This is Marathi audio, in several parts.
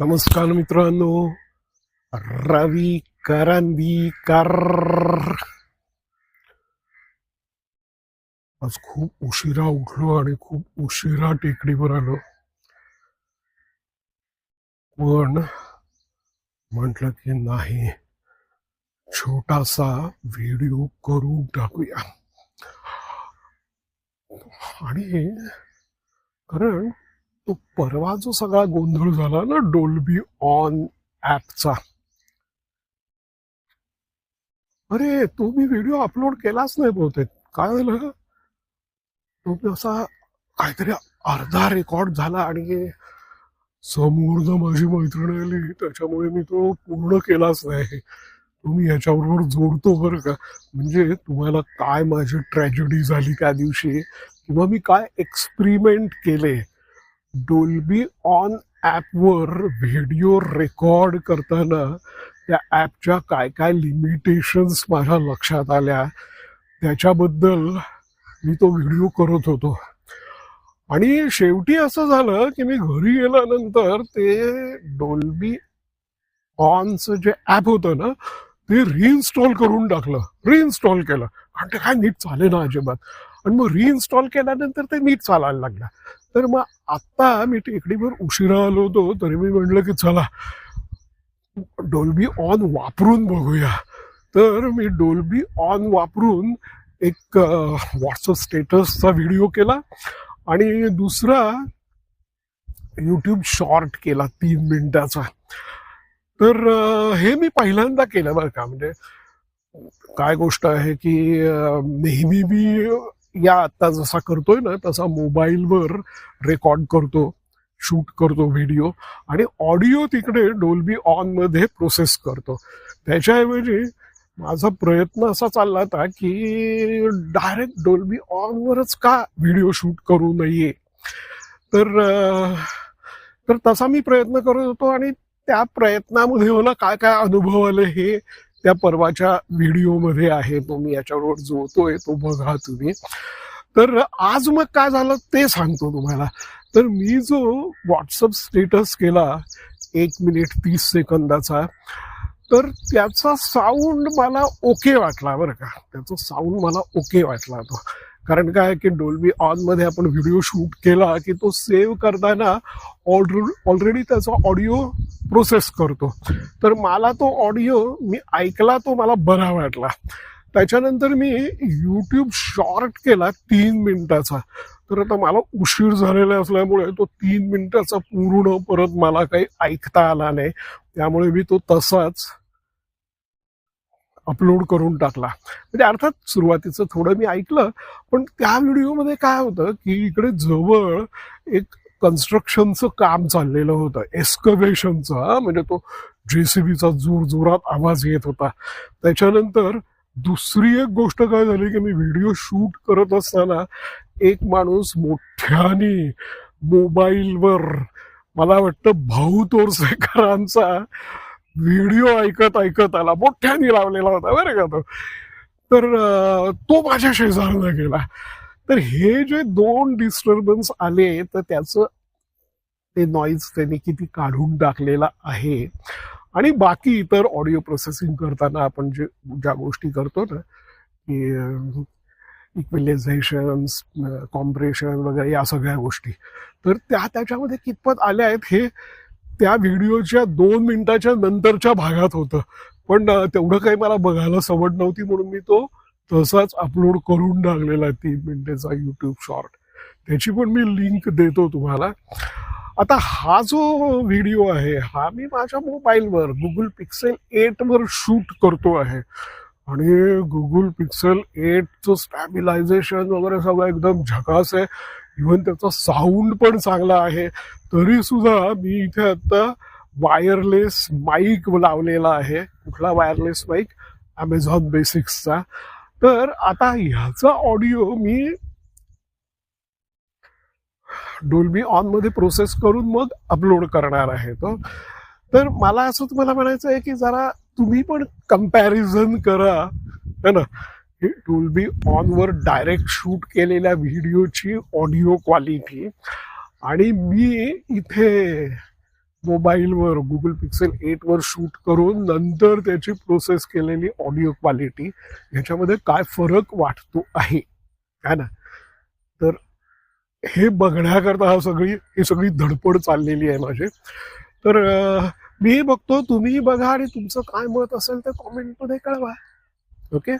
नमस्कार मित्रांनो. रवी करंदीकर आज खूप उशिरा उठलो आणि खूप उशिरा टेकडीवर आलो. पण म्हटलं की नाही छोटासा व्हिडिओ करून टाकूया. आणि कारण तो परवा जो सगळा गोंधळ झाला ना डोलबी ऑन ऍपचा अरे तो मी व्हिडिओ अपलोड केलाच नाही बहुतेक. काय झालं तो मी असा काहीतरी अर्धा रेकॉर्ड झाला आणि समोर माझी मैत्रीण आली. त्याच्यामुळे मी तो पूर्ण केलाच नाही. तुम्ही याच्याबरोबर जोडतो बरं का. म्हणजे तुम्हाला काय माझी ट्रॅजेडी झाली त्या दिवशी? किंवा मी काय एक्सपेरिमेंट केले? डोल्बी ऑन ॲपवर व्हिडिओ रेकॉर्ड करताना त्या ॲपच्या काय काय लिमिटेशन्स माझ्या लक्षात आल्या. त्याच्याबद्दल मी तो व्हिडिओ करत होतो. आणि शेवटी असं झालं की मी घरी गेल्यानंतर ते डोल्बी ऑनचं जे ॲप होतं ना ते रिइन्स्टॉल करून टाकलं. रिइन्स्टॉल केलं. आणि ते काय नीट चाले ना अजिबात. आणि मग रिइन्स्टॉल केल्यानंतर ते नीट चालायला लागलं. तर मग आत्ता मी टेकडीवर उशिरा आलो होतो तरी मी म्हटलं की चला डोल्बी ऑन वापरून बघूया. तर मी डोल्बी ऑन वापरून एक व्हॉट्सअप स्टेटसचा व्हिडिओ केला आणि दुसरा यूट्यूब शॉर्ट केला तीन मिनिटाचा. तर हे मी पहिल्यांदा केलं बरं का. म्हणजे काय गोष्ट आहे की नेहमी मी या आता जसा करतोय ना तसा मोबाईलवर रेकॉर्ड करतो शूट करतो व्हिडिओ आणि ऑडिओ तिकडे डोलबी ऑनमध्ये प्रोसेस करतो. त्याच्याऐवजी माझा प्रयत्न असा चालला होता की डायरेक्ट डोलबी ऑनवरच का व्हिडिओ शूट करू नये? तर तर तसा मी प्रयत्न करत होतो आणि त्या प्रयत्नामध्ये मला काय काय अनुभव आले हे त्या परवाच्या व्हिडिओमध्ये आहे तो मी याच्यावर जोडतोय तो बघा तुम्ही. तर आज मग काय झालं ते सांगतो तुम्हाला. तर मी जो व्हॉट्सअप स्टेटस केला एक मिनिट तीस सेकंदाचा तर त्याचा साऊंड मला ओके वाटला बरं का. त्याचा साऊंड मला ओके वाटला तो कारण काय की डोल्बी ऑनमध्ये आपण व्हिडिओ शूट केला की तो सेव्ह करताना ऑलरेडी त्याचा ऑडिओ प्रोसेस करतो. तर मला तो ऑडिओ मी ऐकला तो मला बरा वाटला. त्याच्यानंतर मी यूट्यूब शॉर्ट केला तीन मिनिटाचा. तर आता मला उशीर झालेला असल्यामुळे तो तीन मिनिटाचा पूर्ण परत मला काही ऐकता आला नाही. त्यामुळे मी तो तसाच अपलोड करून टाकला. म्हणजे अर्थात सुरुवातीचं थोडं मी ऐकलं पण त्या व्हिडिओमध्ये काय होतं की इकडे जवळ एक कन्स्ट्रक्शनचं काम चाललेलं होतं. एस्कवेशनचं म्हणजे तो जे सी जोर जोरात आवाज येत होता. त्याच्यानंतर दुसरी एक गोष्ट काय झाली की मी व्हिडिओ शूट करत असताना एक माणूस मोठ्याने मोबाईलवर मला वाटतं भाऊ तोरसेकरांचा व्हिडिओ ऐकत ऐकत आला. मोठ्याने लावलेला होता बरं का तो. तर तो माझ्या शेजारला गेला. तर हे जे दोन डिस्टर्बन्स आले तर त्याचं ते नॉईज त्यांनी किती काढून टाकलेला आहे. आणि बाकी इतर ऑडिओ प्रोसेसिंग करताना आपण जे ज्या गोष्टी करतो ना की इक्विलायझेशन कॉम्प्रेशन वगैरे या सगळ्या गोष्टी. तर त्या त्याच्यामध्ये कितपत आल्या आहेत हे त्या व्हिडिओच्या दोन मिनिटाच्या नंतरच्या भागात होतं. पण तेवढं काही मला बघायला सवड नव्हती म्हणून मी तो तसाच अपलोड करून टाकलेला आहे तीन मिनिटेचा यूट्यूब शॉर्ट त्याची पण मी लिंक देतो तुम्हाला. आता हा जो व्हिडिओ आहे हा मी माझ्या मोबाईलवर गुगल पिक्सेल एट वर शूट करतो आहे. आणि गुगल पिक्सेल एटचं स्टॅबिलायझेशन वगैरे सगळं एकदम झकास आहे. इव्हन त्याचा साऊंड पण चांगला आहे. तरी सुद्धा मी इथे आता वायरलेस माईक लावलेला आहे. कुठला वायरलेस माईक अमेझॉन बेसिक्सचा तर आता ह्याचा ऑडिओ मी डोलबी ऑनमध्ये प्रोसेस करून मग अपलोड करणार आहे तो. तर मला असं तुम्हाला म्हणायचं आहे की जरा तुम्ही पण कंपॅरिझन करा. है ना? टूल बी ऑनवर डायरेक्ट शूट केलेल्या व्हिडिओची ऑडिओ क्वालिटी आणि मी इथे मोबाईलवर गुगल पिक्सेल एटवर शूट करून नंतर त्याची प्रोसेस केलेली ऑडिओ क्वालिटी ह्याच्यामध्ये काय फरक वाटतो आहे? काय ना? तर हे बघण्याकरता हा सगळी ही सगळी धडपड चाललेली आहे माझी. तर मी बघतो तुम्ही बघा आणि तुमचं काय मत असेल तर कॉमेंटमध्ये कळवा. ओके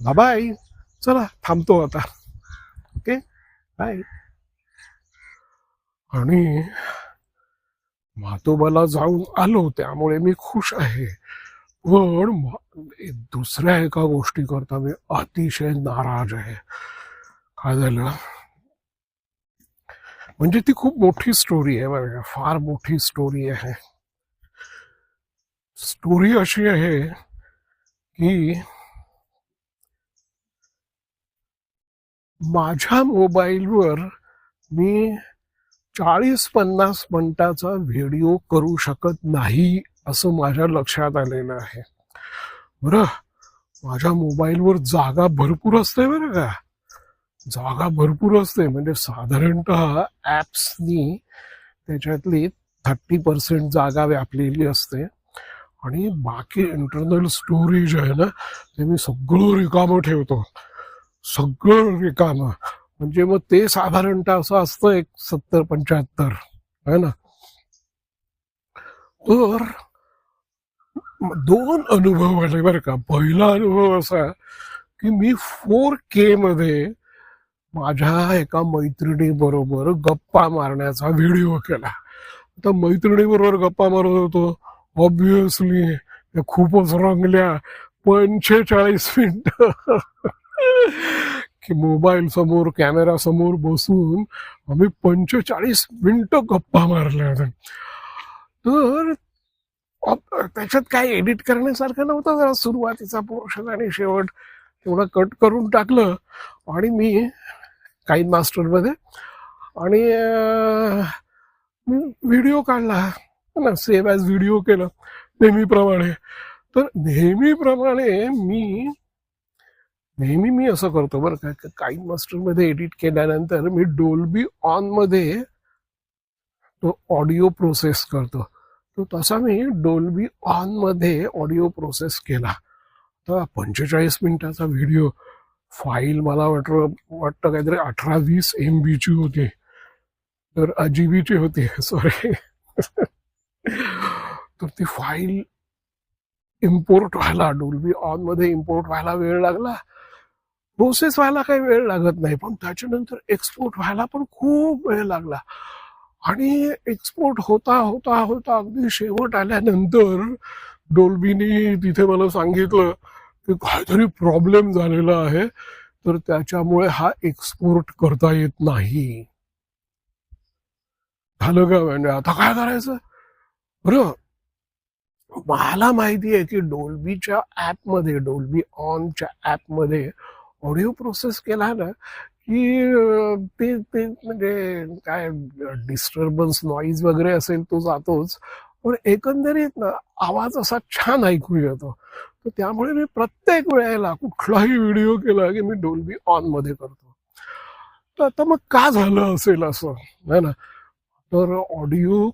बाय चला थांबतो आता. ओके बाय आणि मातोबाला जाऊन आलो त्यामुळे मी खुश आहे. पण दुसऱ्या एका गोष्टी करता मी अतिशय नाराज आहे. काय झालं? म्हणजे ती खूप मोठी स्टोरी आहे बरं का फार मोठी स्टोरी आहे. स्टोरी अशी आहे की माझ्या मोबाईलवर मी चाळीस पन्नास मिनिटाचा व्हिडिओ करू शकत नाही असं माझ्या लक्षात आलेलं आहे. बरं माझ्या मोबाईलवर जागा भरपूर असते बरं का? जागा भरपूर असते. म्हणजे साधारणत ॲप्सनी त्याच्यातली थर्टी पर्सेंट जागा व्यापलेली असते. आणि बाकी इंटरनल स्टोरेज आहे ना ते मी सगळं रिकामं ठेवतो. सगळं रिकामं. म्हणजे मग ते साधारणतः असं असतं एक सत्तर पंच्याहत्तर. है ना? तर दोन अनुभव आले बरं का. पहिला अनुभव असा की मी फोर के मध्ये माझ्या एका मैत्रिणी बरोबर गप्पा मारण्याचा व्हिडिओ केला. आता मैत्रिणी बरोबर गप्पा मारत होतो. ऑब्विसली त्या खूपच रंगल्या. पंचेचाळीस मिनिट. की मोबाईल समोर कॅमेरा समोर बसून आम्ही पंचेचाळीस मिनिटं गप्पा मारल्या होत्या. तर त्याच्यात काय एडिट करण्यासारखं नव्हतं जरा सुरुवातीचा पोर्शन आणि शेवट तेवढं कट करून टाकलं. आणि मी काही मास्टरमध्ये आणि मी व्हिडिओ काढला. ना सेव्ह ॲज व्हिडिओ केलं नेहमीप्रमाणे. तर नेहमीप्रमाणे मी नेहमी मी असं करतो बरं का काही मास्टरमध्ये एडिट केल्यानंतर मी डोलबी ऑनमध्ये तो ऑडिओ प्रोसेस करतो. तो तसा मी डोलबी ऑनमध्ये ऑडिओ प्रोसेस केला. तर पंचेचाळीस मिनिटाचा व्हिडिओ फाईल मला वाटतं वाटतं काहीतरी अठरा वीस एम बीची होती. तर अजीबीची होती सॉरी तर ती फाईल इम्पोर्ट व्हायला डोलबी ऑनमध्ये इम्पोर्ट व्हायला वेळ लागला. प्रोसेस व्हायला काही वेळ लागत नाही पण त्याच्यानंतर एक्सपोर्ट व्हायला पण खूप वेळ लागला. आणि एक्सपोर्ट होता होता होता अगदी शेवट आल्यानंतर डोलबीने तिथे मला सांगितलं की काहीतरी प्रॉब्लेम झालेला आहे तर त्याच्यामुळे हा एक्सपोर्ट करता येत नाही. झालं का? म्हणजे आता काय करायचं? बरं मला माहिती आहे की डोल्बीच्या ऍपमध्ये डोल्बी ऑनच्या ऍपमध्ये ऑडिओ प्रोसेस केला ना की ते ते म्हणजे काय डिस्टर्बन्स नॉईज वगैरे असेल तो जातोच पण एकंदरीत ना आवाज असा छान ऐकू येतो. तर त्यामुळे मी प्रत्येक वेळेला कुठलाही व्हिडिओ केला की मी डोलबी ऑनमध्ये करतो. तर आता मग का झालं असेल असं? है ना? तर ऑडिओ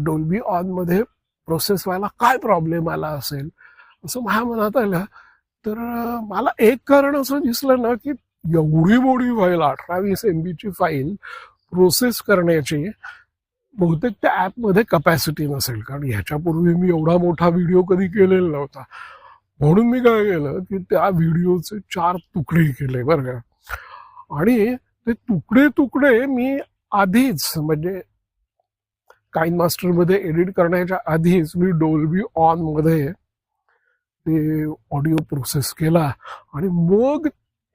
डोलबी ऑनमध्ये प्रोसेस व्हायला काय प्रॉब्लेम आला असेल? असं माझ्या मनात आलं. तर मला एक कारण असं दिसलं ना की एवढी मोठी फाईल अठरावीस एम बीची फाईल प्रोसेस करण्याची बहुतेक त्या ॲपमध्ये कपॅसिटी नसेल. कारण ह्याच्यापूर्वी मी एवढा मोठा व्हिडिओ कधी केलेला नव्हता. म्हणून मी काय केलं की त्या व्हिडिओचे चार तुकडे केले बरं का. आणि ते तुकडे तुकडे मी आधीच म्हणजे काइन मास्टरमध्ये एडिट करण्याच्या आधीच मी डोलबी ऑनमध्ये ते ऑडिओ प्रोसेस केला आणि मग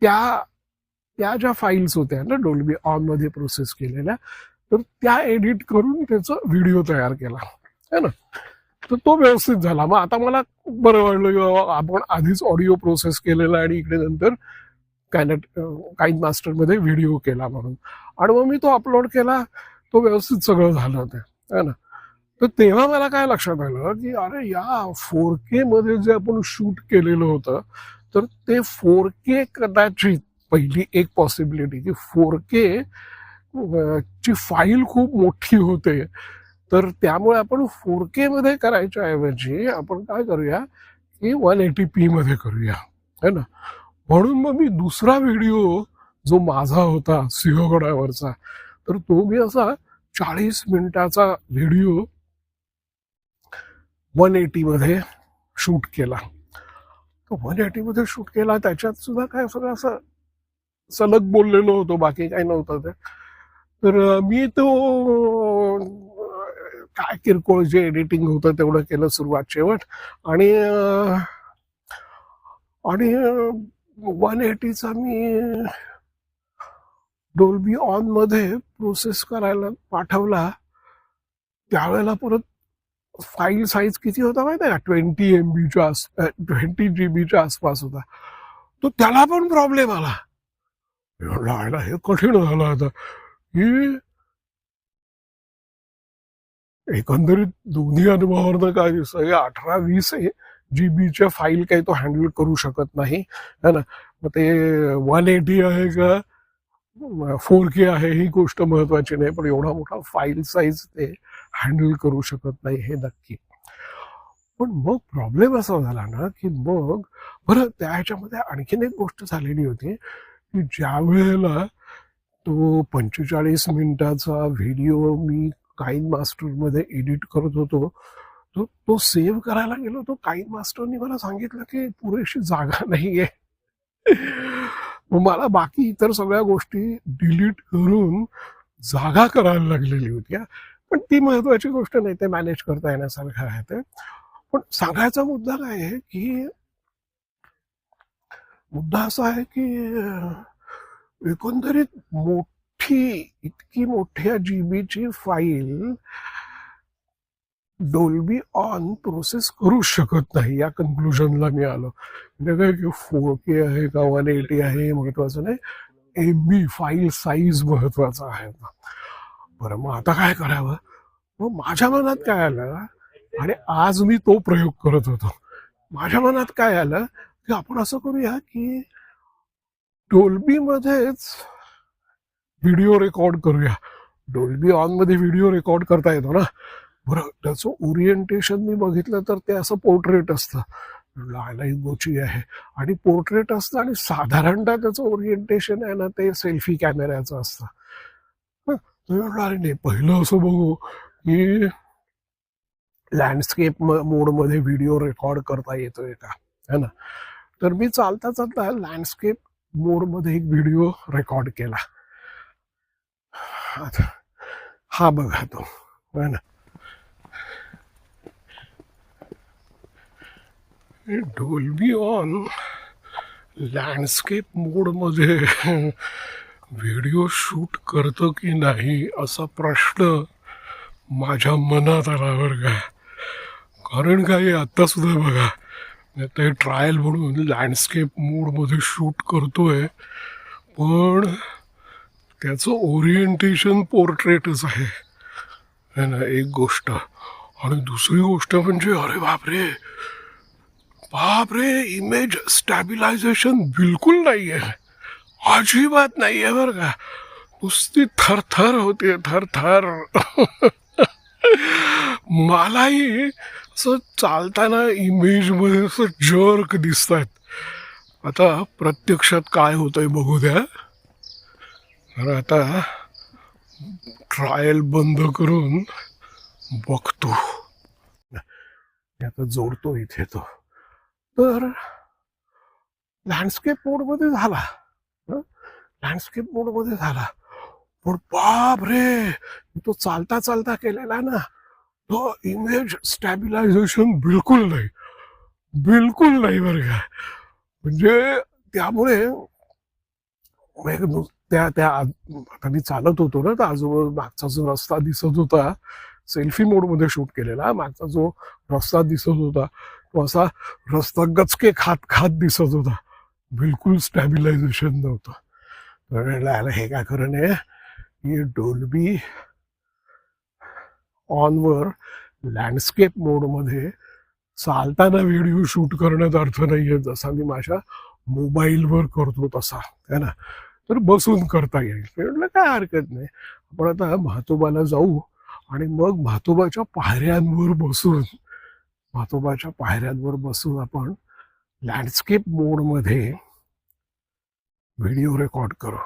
त्या त्या ज्या फाईल्स होत्या ना डोलबी ऑनमध्ये प्रोसेस केलेल्या तर त्या एडिट करून त्याचा व्हिडिओ तयार केला. है ना? तर तो व्यवस्थित झाला. मग आता मला बरं वाटलं आपण आधीच ऑडिओ प्रोसेस केलेला आणि इकडे नंतर कायनेट काइन मास्टरमध्ये व्हिडिओ केला म्हणून. आणि मग मी तो अपलोड केला. तो व्यवस्थित सगळं झालं होतं. है ना? तर तेव्हा मला काय लक्षात आलं की अरे या फोर के मध्ये जे आपण शूट केलेलं होतं तर ते फोर के कदाचित पहिली एक पॉसिबिलिटी की फोर के ची फाईल खूप मोठी होते. तर त्यामुळे आपण फोर के मध्ये करायच्या ऐवजी आपण काय करूया की वन एटी पी मध्ये करूया. है ना? म्हणून मग मी दुसरा व्हिडिओ जो माझा होता सिंहगडावरचा तर तो मी असा चाळीस मिनिटाचा व्हिडिओ वन एटीमध्ये शूट केला. तो वन एटीमध्ये शूट केला त्याच्यात सुद्धा काय सगळं असं सलग बोललेलो होतो बाकी काही नव्हतं ते. तर मी तो काय किरकोळ जे एडिटिंग होतं तेवढं केलं सुरुवात शेवट. आणि आणि वन एटीचा मी डोलबी ऑनमध्ये प्रोसेस करायला पाठवला. त्यावेळेला परत फाईल साईज किती होता माहिती आहे का ट्वेंटी एम बीच्या आस ट्वेंटी जी बीच्या आसपास होता. तो त्याला पण प्रॉब्लेम आला. मी हे कठीण झालं आता. की एकंदरीत दोन्ही अनुभवावरनं काय दिसतं? अठरा वीस जी बीच्या फाईल काही तो हँडल करू शकत नाही. है ना? मग ते वन एटी आहे का? फोर के आहे ही गोष्ट महत्वाची नाही पण एवढा मोठा फाईल साईज ते हँडल करू शकत नाही हे नक्की. पण मग प्रॉब्लेम असा झाला ना की मग बरं त्या ह्याच्यामध्ये आणखीन एक गोष्ट झालेली होती की ज्या वेळेला तो पंचेचाळीस मिनिटाचा व्हिडिओ मी काईन मास्टरमध्ये एडिट करत होतो तो तो सेव्ह करायला गेलो तो काईन मास्टरनी मला सांगितलं की पुरेशी जागा नाहीये. मग मला बाकी इतर सगळ्या गोष्टी डिलीट करून जागा करायला लागलेली होती पण ती महत्वाची गोष्ट नाही ते मॅनेज करता येण्यासारखं आहे ते. पण सांगायचा मुद्दा काय आहे की मुद्दा असा आहे की एकंदरीत मोठी इतकी मोठ्या जीबीची फाईल डोलबी ऑन प्रोसेस करू शकत नाही या कन्क्लुजनला मी आलो. म्हणजे काय की फोर के आहे का वन एटी आहे हे महत्वाचं नाही. एम बी फाईल साईज महत्त्वाचा आहे. बरं मग आता काय करावं? मग माझ्या मनात काय आलं? आणि आज मी तो प्रयोग करत होतो. माझ्या मनात काय आलं? की आपण असं करूया की डोल्बी मध्येच व्हिडिओ रेकॉर्ड करूया. डोल्बी ऑनमध्ये व्हिडिओ रेकॉर्ड करता येतो ना? बरं त्याचं ओरिएंटेशन मी बघितलं तर ते असं पोर्ट्रेट असतं. लायला गोची आहे. आणि पोर्ट्रेट असतं आणि साधारणतः त्याचं ओरिएंटेशन आहे ना ते सेल्फी कॅमेऱ्याचं असतं. अरे नाही पहिलं असं बघू की लँडस्केप मोडमध्ये व्हिडिओ रेकॉर्ड करता येतोय का? है ना? तर मी चालता चालता लँडस्केप मोडमध्ये एक व्हिडिओ रेकॉर्ड केला. आता हा बघा तो. है ना? डोल्बी ऑन लँडस्केप मोडमध्ये व्हिडिओ शूट करतो की नाही असा प्रश्न माझ्या मनात आला बरं का? कारण काय आत्तासुद्धा बघा ते ट्रायल म्हणून लँडस्केप मूडमध्ये शूट करतो आहे पण त्याचं ओरिएंटेशन पोर्ट्रेटच आहे. है ना एक गोष्ट. आणि दुसरी गोष्ट म्हणजे अरे बापरे! बापरे इमेज स्टॅबिलायझेशन बिलकुल नाही आहे अजिबात नाही आहे बरं का. नुसती थरथर होते थरथर. मलाही असं चालताना इमेजमध्ये असं जर्क दिसत आहेत आता प्रत्यक्षात काय होतंय बघू द्या. तर आता ट्रायल बंद करून बघतो. आता जोडतो इथे तो. तर लँडस्केप मोडमध्ये झाला. लँडस्केप मोडमध्ये झाला. पण बाप रे! तो चालता चालता केलेला ना तो इमेज स्टॅबिलायझेशन बिलकुल नाही. बिलकुल नाही बरं का. म्हणजे त्यामुळे म्हणजे त्या त्या आता मी चालत होतो ना तर आजोबा मागचा जो रस्ता दिसत होता सेल्फी मोडमध्ये शूट केलेला मागचा जो रस्ता दिसत होता तो असा रस्ता गचके खात खात दिसत होता. बिलकुल स्टॅबिलायझेशन नव्हतं. तर म्हणलं, हे काय करणं आहे की डोल्बी ऑनवर लँडस्केप मोडमध्ये चालताना व्हिडिओ शूट करण्यात अर्थ नाहीये जसा मी माझ्या मोबाईलवर करतो तसा है ना? तर बसून करता येईल. म्हटलं काय हरकत नाही. आपण आता म्हातोबाला जाऊ आणि मग म्हातोबाच्या पायऱ्यांवर बसून म्हातोबाच्या पायऱ्यांवर बसून आपण लँडस्केप मोडमध्ये व्हिडिओ रेकॉर्ड करू.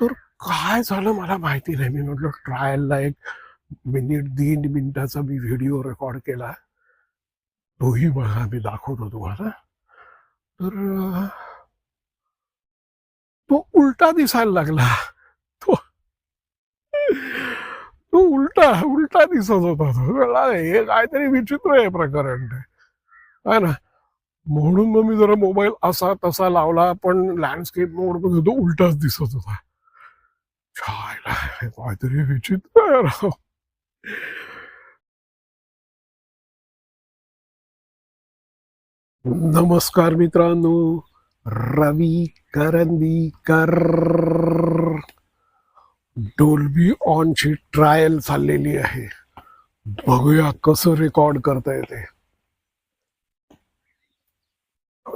तर काय झालं मला माहिती नाही. मी म्हटलं ट्रायलला एक मिनिट दीड मिनिटाचा मी व्हिडिओ रेकॉर्ड केला. तोही बघा मी दाखवतो तुम्हाला. तर तो उलटा दिसायला लागला. तो तो उलटा उलटा दिसत होता. तो हे काहीतरी विचित्र आहे प्रकरण. आहे ना? म्हणून मग मी जरा मोबाईल असा तसा लावला पण लँडस्केप मोडमध्ये तो उलटाच दिसत होता. काहीतरी विचित्र नमस्कार मित्रांनो रवी करंदीकर. डोल्बी ऑनची ट्रायल चाललेली आहे. बघूया कसं रेकॉर्ड करता येते.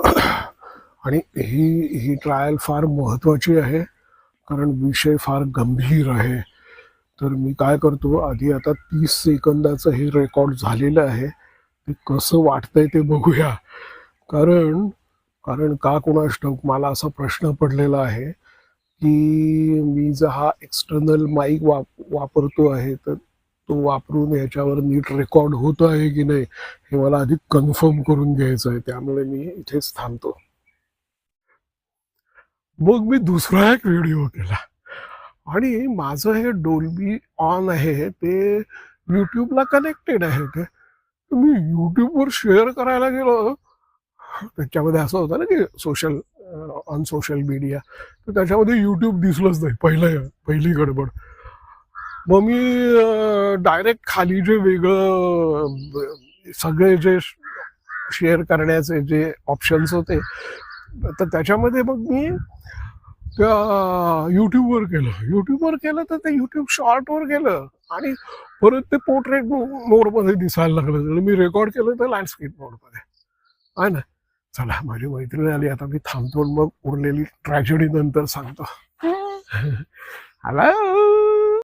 आणि ही ही ट्रायल फार महत्त्वाची आहे कारण विषय फार गंभीर आहे. तर मी काय करतो आधी आता तीस सेकंदाचं हे रेकॉर्ड झालेलं आहे. ते कसं वाटतंय ते बघूया. कारण कारण का कोणास ठाऊक मला असा प्रश्न पडलेला आहे की मी जर हा एक्सटर्नल माईक वाप वापरतो आहे तर तो वापरून याच्यावर नीट रेकॉर्ड होत आहे की नाही हे मला आधी कन्फर्म करून घ्यायचं आहे. त्यामुळे मी इथेच थांबतो. मग मी दुसरा एक व्हिडिओ केला. आणि माझं हे डोलबी ऑन आहे ते युट्यूबला कनेक्टेड आहे ते. मी युट्यूबवर शेअर करायला गेलो त्याच्यामध्ये असं होतं ना की सोशल ऑन सोशल मीडिया तर त्याच्यामध्ये युट्यूब दिसलंच नाही पहिलं पहिली गडबड. मग मी डायरेक्ट खाली जे वेगळं सगळे जे शेअर करण्याचे जे ऑप्शन्स होते तर त्याच्यामध्ये मग मी त्या युट्यूबवर केलं. युट्यूबवर केलं तर ते युट्यूब शॉर्टवर गेलं आणि परत ते पोर्ट्रेट मोडमध्ये दिसायला लागलं. मी रेकॉर्ड केलं तर लँडस्केप मोडमध्ये आहे ना? चला माझी मैत्रीण आली. आता मी थांबतो मग उरलेली ट्रॅजेडी नंतर सांगतो. हॅलो